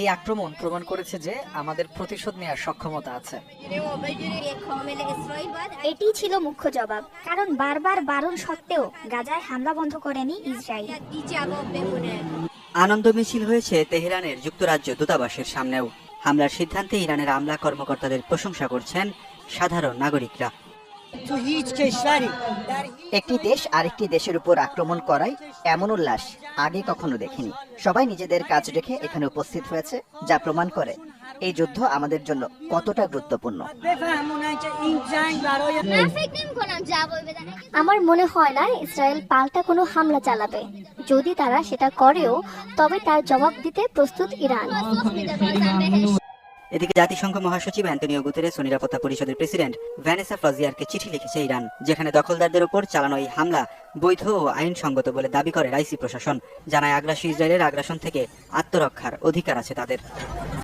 এই আক্রমণ প্রমাণ করেছে যে আমাদের প্রতিশোধ নেওয়ার সক্ষমতা আছে। এটি ছিল মুখ্য জবাব কারণ বারবার বারণ সত্ত্বেও গাজায় হামলা বন্ধ করেনি ইসরায়েল। আনন্দ মিছিল হয়েছে তেহরানের যুক্তরাজ্য দূতাবাসের সামনেও। হামলার সিদ্ধান্তে ইরানের আমলা কর্মকর্তাদের প্রশংসা করছেন সাধারণ নাগরিকরা। একটি দেশ আরেকটি দেশের উপর আক্রমণ করায় এমন উল্লাস আগে কখনো দেখিনি। সবাই নিজেদের কাজ রেখে এখানে উপস্থিত হয়েছে, যা প্রমাণ করে এই যুদ্ধ আমাদের জন্য কতটা গুরুত্বপূর্ণ। আমার মনে হয় না ইসরায়েল পাল্টা কোনো হামলা চালাবে। যদি তারা সেটা করেও, তবে তার জবাব দিতে প্রস্তুত ইরান। এদিকে জাতিসংঘ মহাসচিব অ্যান্টনিও গুতেরেস ও নিরাপত্তা পরিষদের প্রেসিডেন্ট ভ্যানেসা ফ্রজিয়ারকে চিঠি লিখেছে ইরান, যেখানে দখলদারদের ওপর চালানো এই হামলা বৈধ ও আইনসঙ্গত বলে দাবি করে রাইসি প্রশাসন, জানায় আগ্রাসী ইসরায়েলের আগ্রাসন থেকে আত্মরক্ষার অধিকার আছে তাদের।